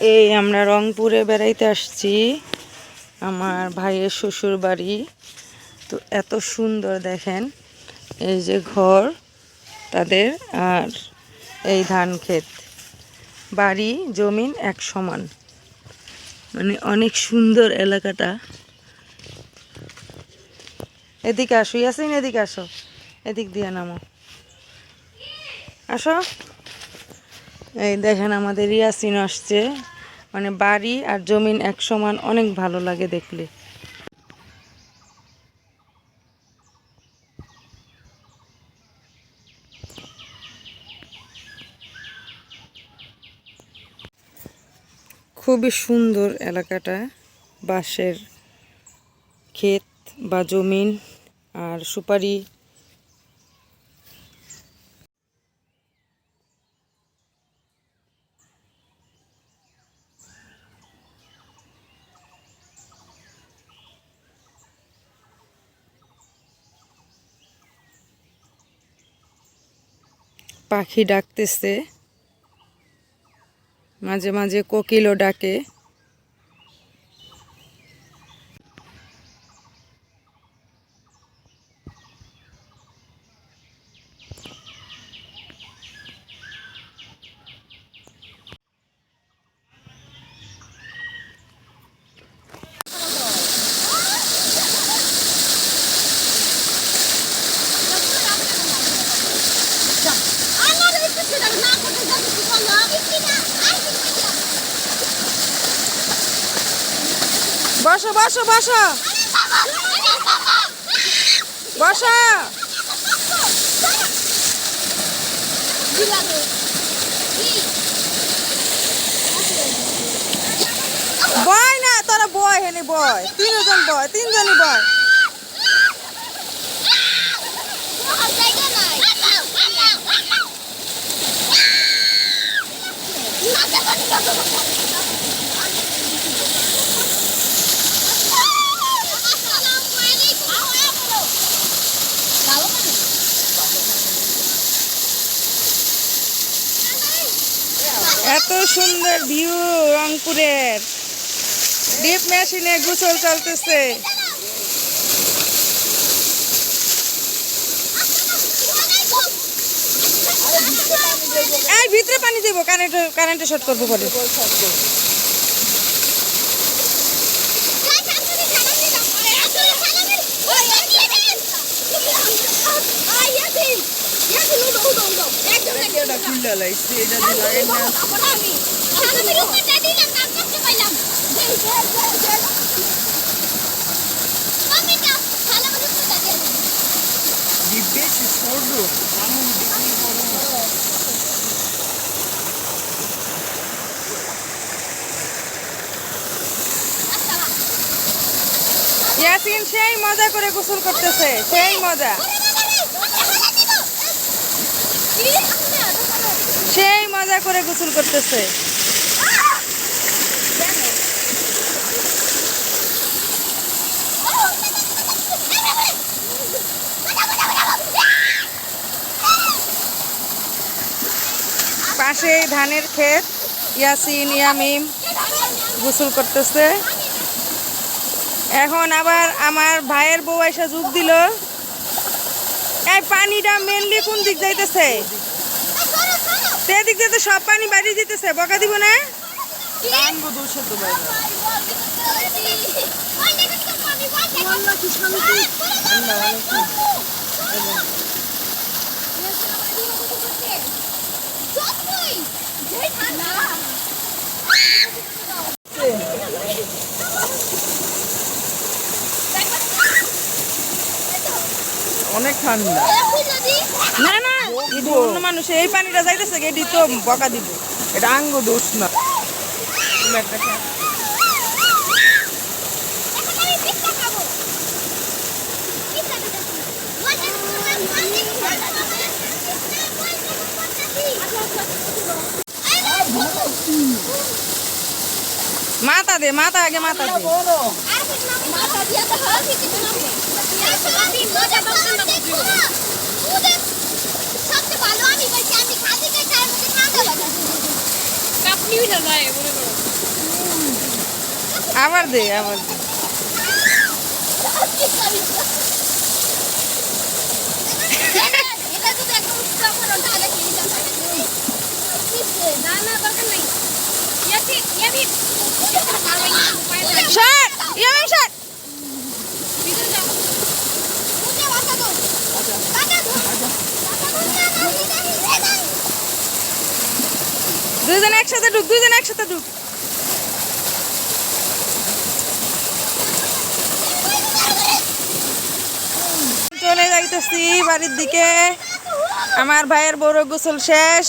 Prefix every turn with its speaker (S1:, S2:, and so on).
S1: এই আমরা রংপুরে বেড়াইতে আসছি, আমার ভাইয়ের শ্বশুর বাড়ি তো এত সুন্দর দেখেন, এই যে ঘর তাদের আর এই ধান ক্ষেত। বাড়ি, জমিন এক সমান। মানে অনেক সুন্দর এলাকাটা। এদিকে আসো, ইয়াসিন এদিকে আসো। এদিক দিয়ে নামো। আসো। এই দেখেন আমাদের ইয়াসিন আসছে। মানে বাড়ি আর জমিন এক সমান অনেক ভালো লাগে দেখলে। খুবই সুন্দর এলাকাটা, বাঁশের ক্ষেত বা জমিন আর সুপারি পাখি ডাকতেছে। মাঝে মাঝে কোকিলও ডাকে। বসো বসো বসো। বসো। বয় না তোরা বয় হেনে বয়। তিনজন বয় তিনজনই বয়। এত সুন্দর ভিউ রংপুরের। ডিপ মেশিনে গোসল চলতেছে। এই ভিতরে পানি দেবো কারেন্ট কারেন্টে শর্ট করব পরে। ইয়াসিন সেই মজা করে গোসল করতেছে, সেই মজা। সেই মজা করে গোসল করতেছে। পাশে ধানের ক্ষেত, ইয়াসিন, ইয়ামিম গোসল করতেছে। এখন আবার আমার ভাইয়ের বউ এসে যোগ দিল। এই পানিটা মেনলি কোন দিক যাইতেছে? সেদিক দিক যাইতে সব পানি বাড়ি দিতেছে বকা দিব না?
S2: অনেক ঠান্ডা।
S1: না না এটি অন্য মানুষ এই পানিটা যাইতেছে এটি তো বকা দিব।
S2: এটা আঙ্গ দোষ না। তুমি একটা।
S1: মাথা দে মাথা আগে মাথা দে।
S3: সবচেয়ে ভালো
S1: আবার দে আবার দে।
S3: এটা যদি একদম
S1: দুইজন একসাথে ঢুক দুইজন একসাথে ঢুক চলে যাইতেছি বাড়ির দিকে। আমার ভাইয়ের বড় গোসল শেষ।